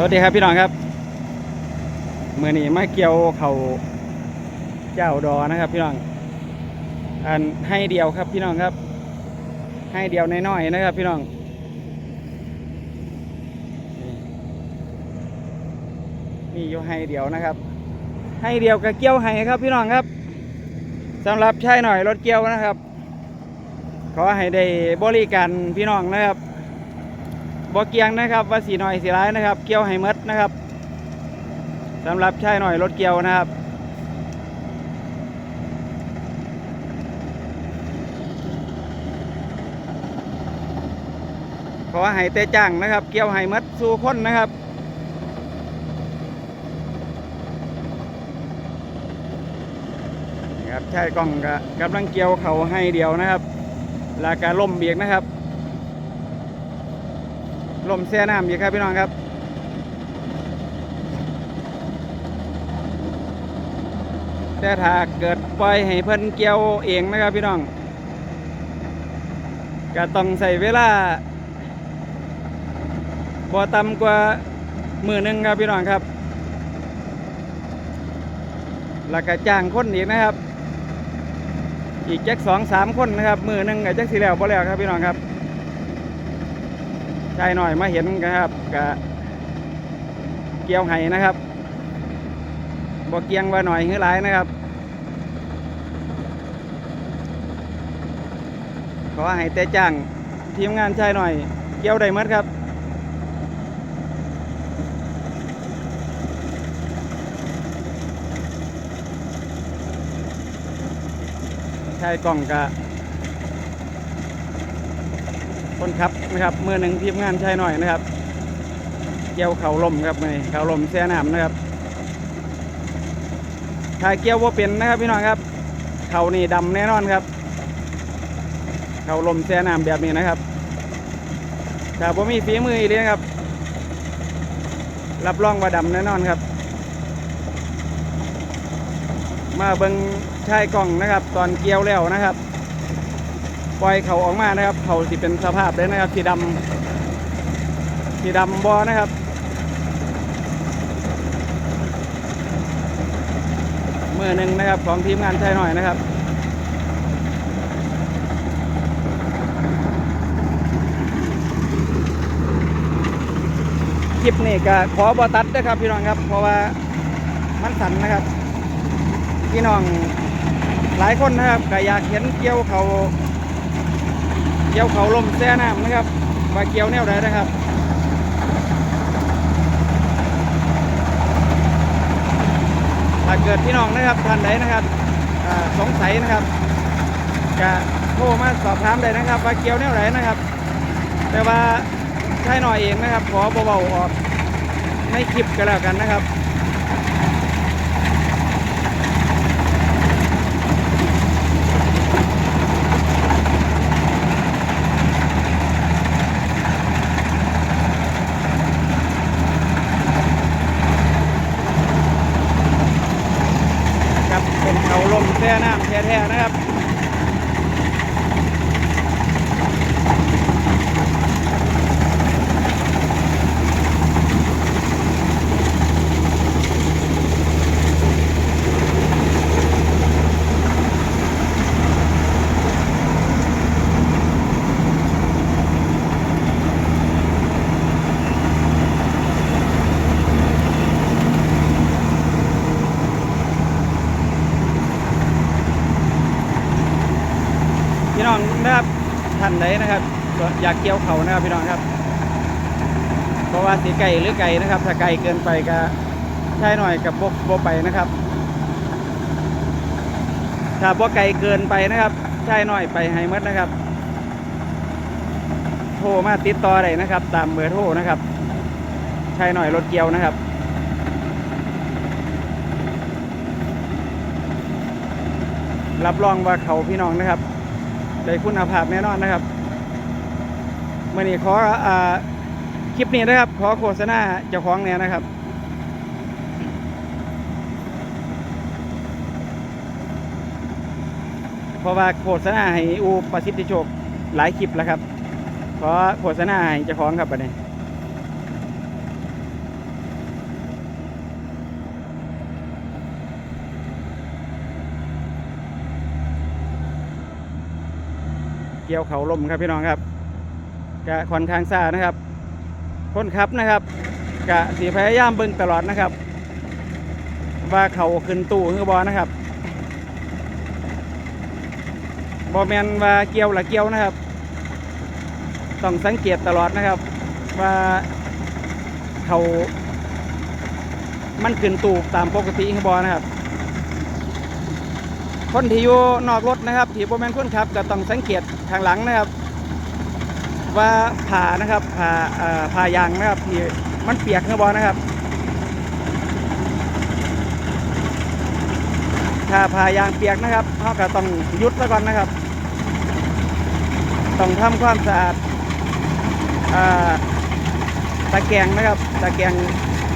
สวัสดีครับพี่น้องครับเมื่อนี้มาเกี่ยวเขาเจ้าดอนะครับพี่น้อง อันให้เดียวครับพี่น้องครับ ให้เดียวน้อยๆนะครับพี่น้องนี่อยู่ให้เดียวนะครับ ให้เดียวกับเกี่ยวให้ครับพี่น้องครับสำหรับใช้หน่อยรถเกี่ยวนะครับ ขอให้ได้บริการพี่น้องนะครับ บ่เกียงนะครับว่าสีหน่อยสีร้ายนะครับ เกี่ยวให้มดนะครับสำหรับใช้หน่อยรถเกี่ยวนะครับ ขอให้เตจ้างนะครับ เกี่ยวให้มดสู่คนนะครับครับใช้กล้องกกำลังเกี่ยวเขาให้เดียวนะครับแล้วก็ล่มเบียกนะครับ ลมแช่น้ำอยู่ครับพี่น้องครับแต่ถ้าเกิดปล่อยให้เพิ่นเกี่ยวเองนะครับพี่น้องก็ต้องใส่เวลาบ่ต่ำกว่ามือหนึ่งครับพี่น้องครับแล้วก็จ้างคนอีกนะครับ อีกแจ็คสองสามคนนะครับ มือหนึ่งกับแจ็คสี่แล้วบ่แล้วครับพี่น้องครับ ชายหน่อยมาเห็นกันครับกะเกี่ยวไห้นะครับบ่เกียงว่าหน่อยหื้อหลายนะครับ ขอให้แต่จ้างทีมงานชายหน่อย เกี่ยวได้หมดครับชายกล่องกะ คนขับนะครับมือหนึ่งทีมงานใช้หน่อยนะครับเกี่ยวเข่าลมครับมือนี้เข่าลมแช่น้ำนะครับถ้าเกี่ยวว่าเป็นนะครับพี่น้องครับ เข่านี่ดำแน่นอนครับ เข่าลมแช่น้ำแบบนี้นะครับถ้าผมมีฝีมืออีกเลยนะครับ รับรองว่าดำแน่นอนครับ มาเบิ้งชายกล่องนะครับ ตอนเกี่ยวแล้วนะครับ ปล่อยเขาออกมานะครับเขาสิเป็นสภาพเลยนะครับสีดำสีดำบอนะครับมือหนึ่งนะครับของทีมงานใช่หน่อยนะครับคลิปนี้ก็ขอบอตัดนะครับพี่น้องครับเพราะว่ามันสั่นนะครับ พี่น้องหลายคนนะครับก็อยากเห็นเกี่ยวเขา กี่ยวเขาลมแซ่น้ำนะครับว่าเกี่ยวแนวใดนะครับถ้าเกิดพี่น้องนะครับท่านใดนะครับสงสัยนะครับจะโทรมาสอบถามได้นะครับว่าเกี่ยวแนวไหนนะครับ แต่ว่าใช่หน่อยเองนะครับ ขอเบาๆออกในคลิปก็แล้วกันนะครับเป็นเขาลมแช่น้ำแท้ๆนะครับ พี่น้องนะครับท่า นะครับ อยากเกี่ยวเขานะครับพี่น้องครับ เพราะว่าสีไก่หรือไก่นะครับ ถ้าไก่เกินไปก็ใช่หน่อยกับโบโบไปนะครับ ถ้าโบไก่เกินไปนะครับ ใช่หน่อยไปให้หมดนะครับ โทรมาติดต่อได้นะครับ ตามเบอร์โทรนะครับ ใช่หน่อยรถเกี่ยวนะครับรับรองว่าเขาพี่น้องนะครับได้คุณภาพแน่นอนนะครับ มื่อนี้ขออคลิปนี้นะครับ ขอโฆษณาเจ้าของเนี่ยนะครับเพราะว่าโฆษณาให้อูประสิทธิโชคหลายคลิปแล้วครับขอโฆษณาให้เจ้าของครับบัดนี้เกี่ยวเขาล่มครับพี่น้องครับ กะค่อนข้างซ่านะครับ คนขับนะครับกะสีพยายามเบิ่งตลอดนะครับ ว่าเขาขึ้นตู้หรือบอนะครับบอแมนว่าเกี่ยวหรือเกี่ยวนะครับ ต้องสังเกตตลอดนะครับ ว่าเขามันขึ้นตู้ตามปกติหรือบอนะครับ คนที่อยู่นอกรถนะครับที่บอแมนคนขับก็ต้องสังเกตทางหลังนะครับ ว่าผ่านะครับผ่าผ่ายางนะครับที่มันเปียกหรือบอนะครับ ถ้าผ่ายางเปียกนะครับเขาก็ต้องยุดซะก่อนนะครับ ต้องทำความสะอาดอาตะแกรงนะครับ ตะแกรง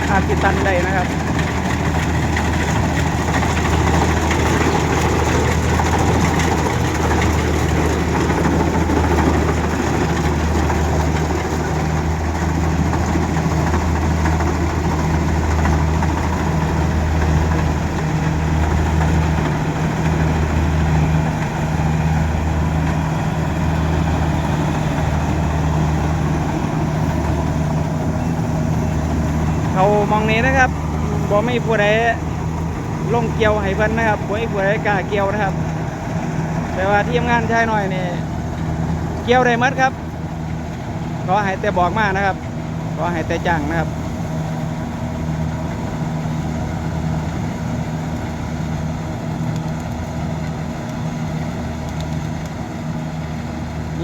อาจสิตันได้นะครับ เขามองนี้นะครับบ่ไม่ผู้ใดลงเกี่ยวให้เพิ่นนะครับบ่ไม่ผู้ใดกล้าเกี่ยวนะครับ แต่ว่าทีมงานชายหน่อยนี่เกี่ยวได้หมดครับขอให้แต่บอกมานะครับขอให้แต่จ้างนะครับ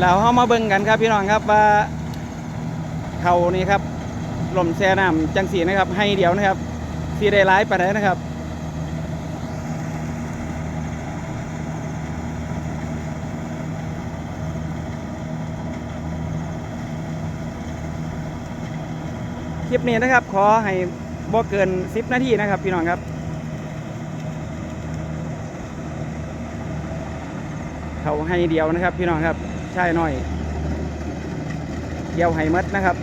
แล้วเฮามาเบิ่งกันครับพี่น้องครับว่าเขานี่ครับ ลมแช่น้ำจังสีนะครับ ให้เดียวนะครับสีได้ร้ายไปไหนใดนะครับคลิปนี้นะครับ ขอให้บ่เกิน 10 นาทีนะครับ พี่น้องครับ เขาให้เดียวนะครับ พี่น้องครับ ใช่หน่อย เดียวให้มัดนะครับ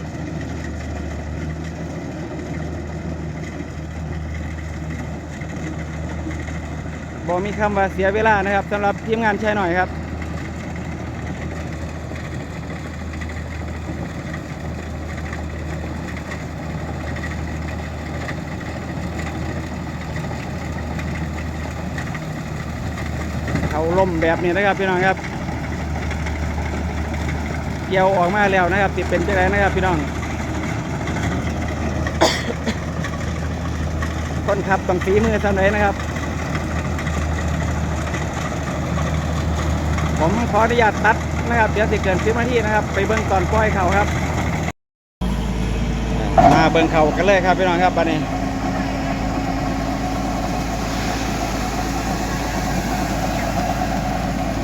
บอกมีคำว่าเสียเวลานะครับสำหรับทีมงานใช่หน่อยครับ เขาล่มแบบนี้นะครับพี่น้องครับ เกี่ยวออกมาแล้วนะครับติดเป็นจะไรนะครับพี่น้องคนขับต้องฝีมือสำเร็จนะครับ ผมขออนุญาตตัดนะครับ เดี๋ยวสิเกินสิบนาทีนะครับ ไปเบิ้งตอนปล่อยเขาครับ มาเบิ้งเขากันเลยครับพี่น้องครับบัดนี้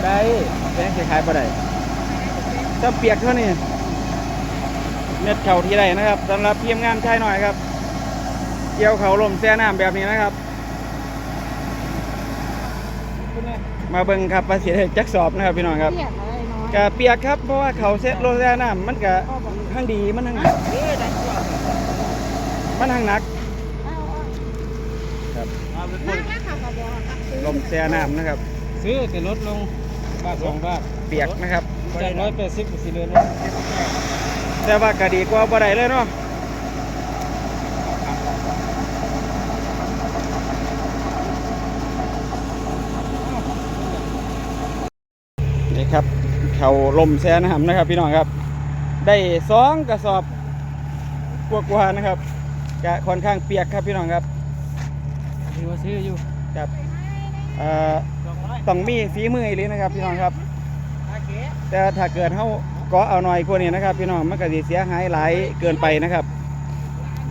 ได้เป็นคล้ายๆบ่ได้ถ้าเปียกเท่านี้เม็ดเข่าที่ใดนะครับสำหรับทียมงานชายหน่อยครับ เกี่ยวเขาลมแซ่น้ำแบบนี้นะครับ มาเบิ่งครับภาษีจักสอบนะครับพี่น้องครับเปียกอะไรน้อยกะเปียกครับเพราะว่าเขาเซ็ตโลแซ่น้ำมันกะข้างดีมันทั้งเอ๊ะได้ตัวมันทั้งหนักเอาเอาครับมาแล้วค่ะกระบอกค่ะซื้อลมแซ่น้ำนะครับ ซื้อแต่ลดลงบาทสองบาทเปียกนะครับจากร้อยแปดสิบสี่เลยลดแต่ว่ากะดีกว่าบ่ได้เลยเนาะนี่ครับ เขาลมแซ่น้ำนะครับ พี่น้องครับ ได้สองกระสอบกว่าๆนะครับกะค่อนข้างเปียกครับพี่น้องครับถือว่าซื้ออยู่ครับเอ่อสองร้อยต้องมีฝีมืออีหลีนะครับพี่น้องครับโอเคแต่ถ้าเกิดเฮาเกาะเอาหน่อยกว่านี้นะครับ พี่น้องมันก็สิเสียหายหลายเกินไปนะครับ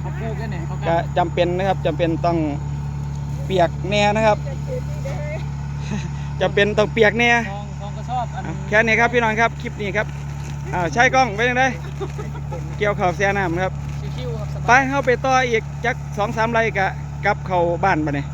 เขาพูดกันเนี่ยเขาก็จำเป็นนะครับจำเป็นต้องเปียกแน่นะครับจำเป็นต้องเปียกแน่ท องทองก็ชอบอันอะแค่นี้ครับพี่น้องครับคลิปนี้ครับอ้าวใช้กล้องไปยังไงเกี่ยวเข่าวเสียน้ำครับชิวๆครับสไปบายเข้าไปต่ออีกจักสองสามไรกะกลับเข้าบ้านไปเนี่ย